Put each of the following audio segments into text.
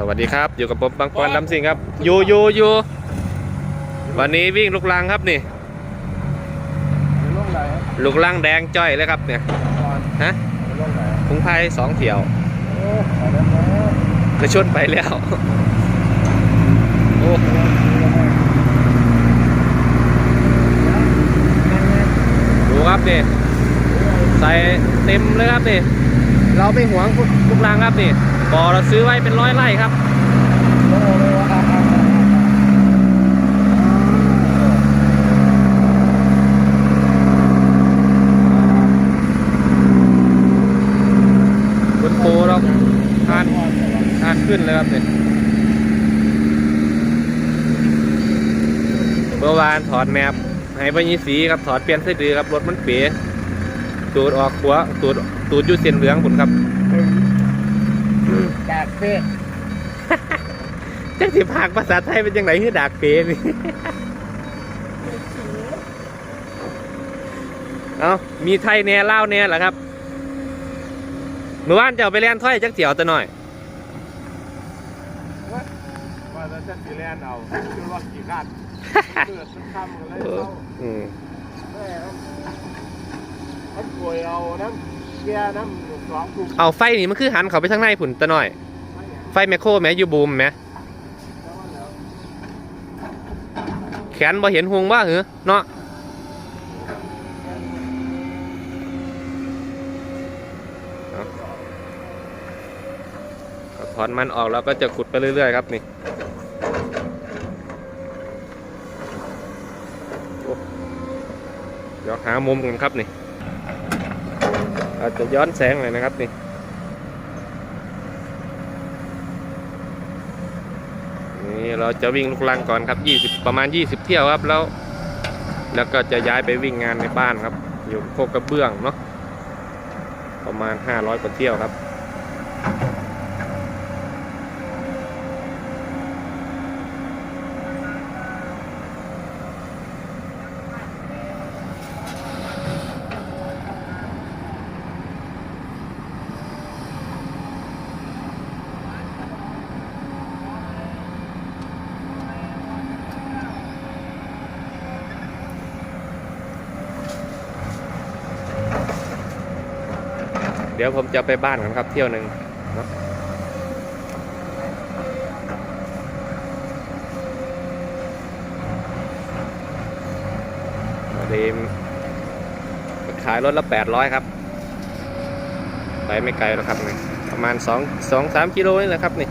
สวัสดีครับ อยู่กับผมบางปอนดำสิงครับอยู่อยู่อยู่วันนี้วิ่งลูกลังครับนี่ลูกลังแดงจ้อยเลยครับเนี่ยฮะพุงไพายสองเถี่ยวได้ไหมจะชนไปแล้วโอ้ดูครับนี่ใส่เต็มเลยครับนี่เราไม่หวงลูกลังครับนี่ บ่อเราซื้อไว้เป็นร้อยไร่ครับโอ้เลยวะคุณปูเราทานทานขึ้นเลยครับเนี่ยเมื่อวานถอดแมพให้พญีสีครับถอดเปลี่ยนไส้เดือครับรถมันเป๋ตูดออกหัวตูดตูดยุ่เส้นเหลืองผมครับ จากเพศจังสิภาคภาษาไทยเป็นยังไงคือดากเป๋นี่เอามีไทยแน่เล่าวแน่เหรอครับเมื่อวานจะเอาไปเล่นถ้อยจักเจียวตัวหน่อยว่าจะจะสีแลนเอาคือว่ากี่ขั้นเลือดมันคำกันเลยเออเขาอืมแม่ครับเขาป่วยเอาน้ำเกียร์น้ำสองถุง เอาไฟนี่มันคือหันเขาไปทางในผุนตัวหน่อย ไฟแมคโครแมยูบูมแมแล้วว่าแล้วแขนบ่เห็นหงว่าเหรอเนาะถอนมันออกแล้วก็จะขุดไปเรื่อย ๆ ครับนี่เดี๋ยวหามุมกันครับนี่ อาจจะย้อนแสงหน่อยนะครับนี่นี่เราจะวิ่งลูกลังก่อนครับ 20 ประมาณ 20 เที่ยวครับแล้ว แล้วก็จะย้ายไปวิ่งงานในบ้านครับ อยู่โคกกระเบื้องเนาะประมาณ 500 กว่าเที่ยวครับ เดี๋ยวผมจะไปบ้านกันครับเที่ยวหนึ่งเนาะเดมขายรถละแปดร้อยครับ ไปไม่ไกลแล้วครับนี่ประมาณสองสองสามกิโลนี่แหละครับนี่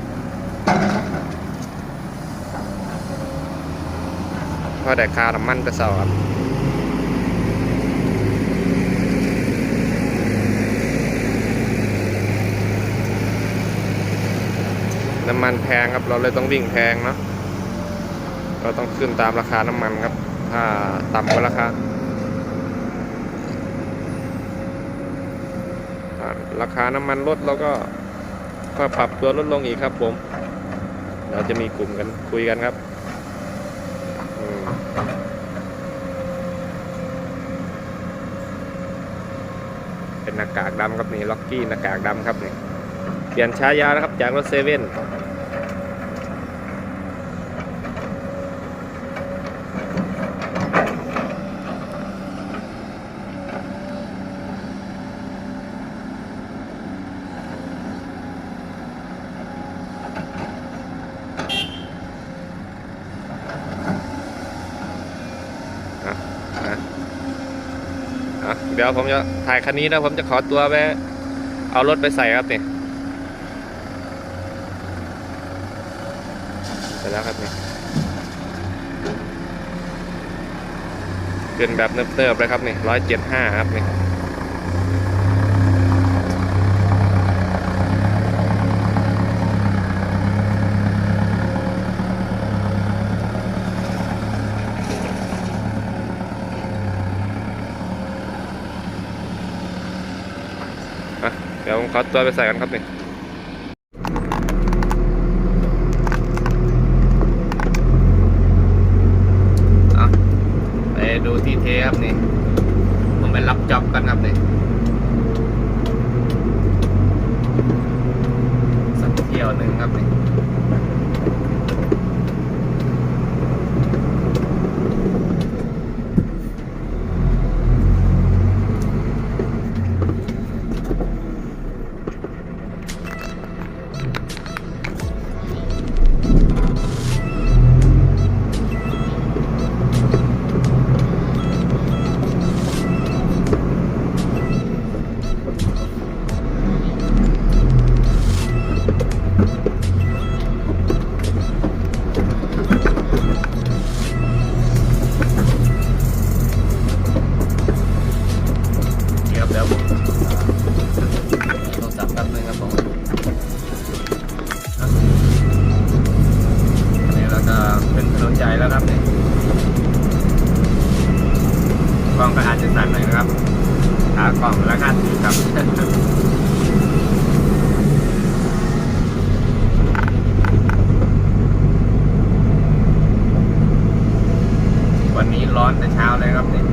พอแต่คาน้ำมันกร้าครับ น้ำมันแพงครับ เราเลยต้องวิ่งแพงเนาะเราต้องขึ้นตามราคาน้ำมันครับ ถ้าต่ำกว่าราคาราคาน้ำมันลดเราก็ก็ปรับตัวลดลงอีกครับ ผม เราจะมีกลุ่มกันคุยกันครับเป็นหน้ากากดำครับนี่ล็อกกี้หน้ากากดำครับนี่เปลี่ยนฉายานะครับจากรถเซเว่น เดี๋ยวผมจะถ่ายคันนี้แล้วผมจะขอตัวไปเอารถไปใส่ครับนี่เสร็จแล้วครับนี่เป็นแบบเนิบๆเลยครับนี่ร้อยเจ็ดห้าครับนี่อะ เดี๋ยวผมขอตัวไปใส่กันครับนี่ ครับ วันนี้ร้อนแต่เช้าเลยครับเนี่ย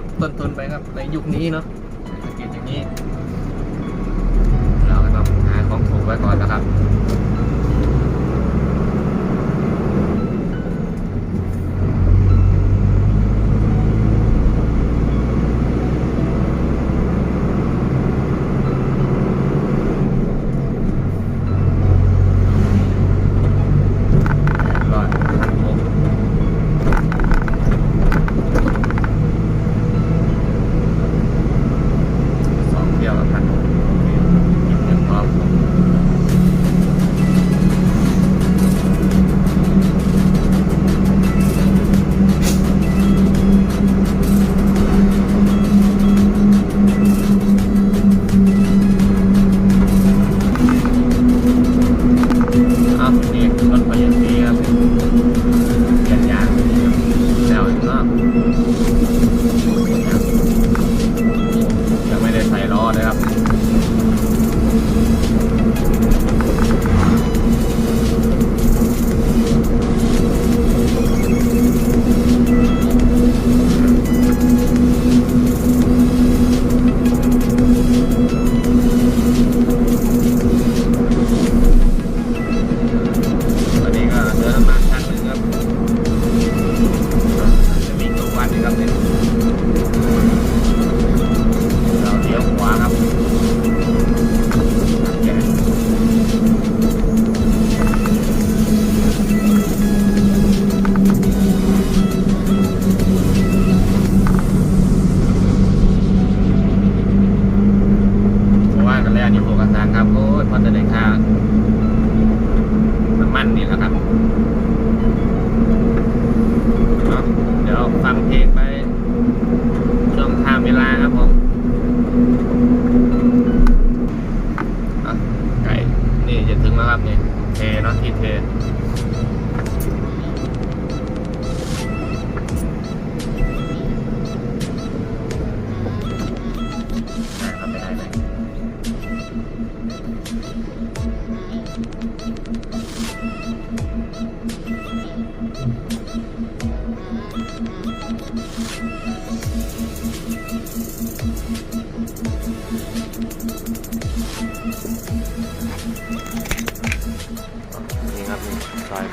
ดต้นทุนไปครับ ในยุคนี้เนาะเศรษฐกิจอย่างนี้ เราก็ต้องหาของถูกไว้ก่อนนะครับ นะครับนี่เทนะที่เท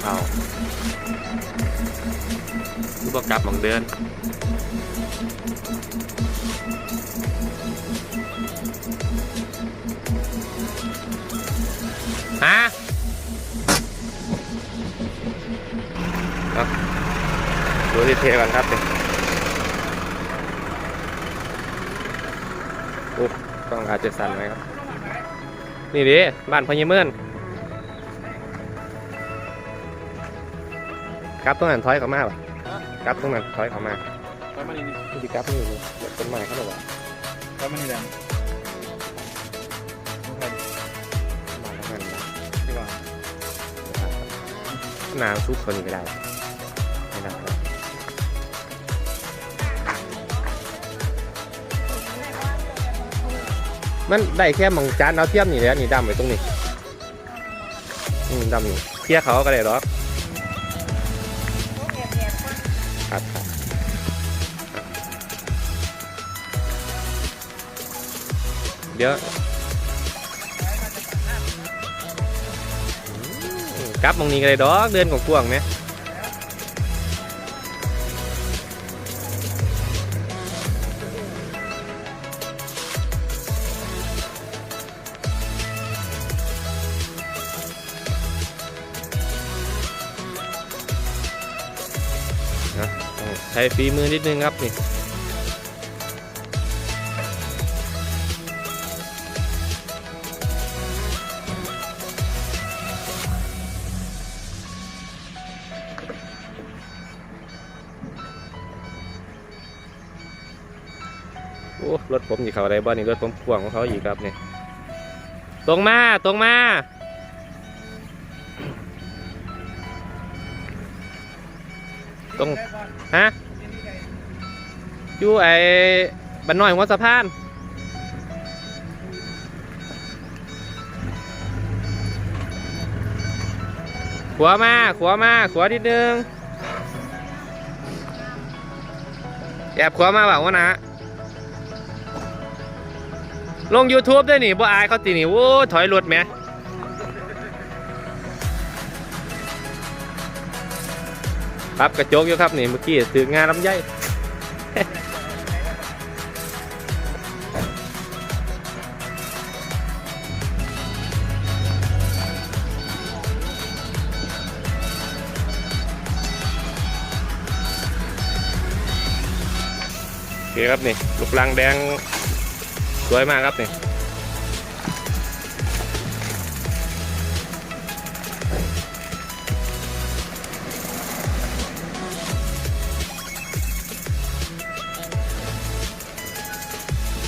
เข้าคือบกกลับมองเดินฮะครัดูที่เทก่อนครับเนี่ยโอ้ต้องอาจจะสั่นไหมครับ นี่ดิบ้านพญเมือน กลับตรงนั้นถอยเข้ามาป่ะกลับตรงนั้นถอยเข้ามาไปมานี่นี่คือสิกลับนี่เลยเดี๋ยวต้นไม้เขาบอกว่าไปมานี่แล้วน้ำซุปคนนี้ก็ได้ไม่ได้แมันได้แค่มองจานเอาเทียมนี่แหละนี่ดำไว้ตรงนี้อืมดำนี่เทียเขาก็ได้หรอ เดี๋ยวกลับมองนี้ก็ได้ดอกเดินของกวางๆไหมนะต้องใช้ฝีมือนิดนึงครับนี่ รถผมอยู่เขาอะไรบ้านนี่รถผมพ่วงของเขาอีกครับเนี่ยตรงมาตรงมาตรงฮะอยู่ไอ้บ้านน้อยหัวสะพานขวามาขวามาขวานิดนึงแอบขวามาเปล่าวะนะ ลง YouTube ด้วยนี่บ่อายเขาตีนี่โว้ถอยรถไหมครับกระจกอยู่ครับนี่เมื่อกี้ถืองานลำไยโอเคครับนี่ลูกลังแดง สวยมากครับนี่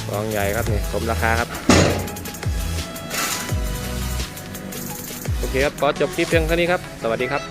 กองใหญ่ครับนี่สมราคาครับ โอเคครับขอจบคลิปเพียงเท่านี้ครับ สวัสดีครับ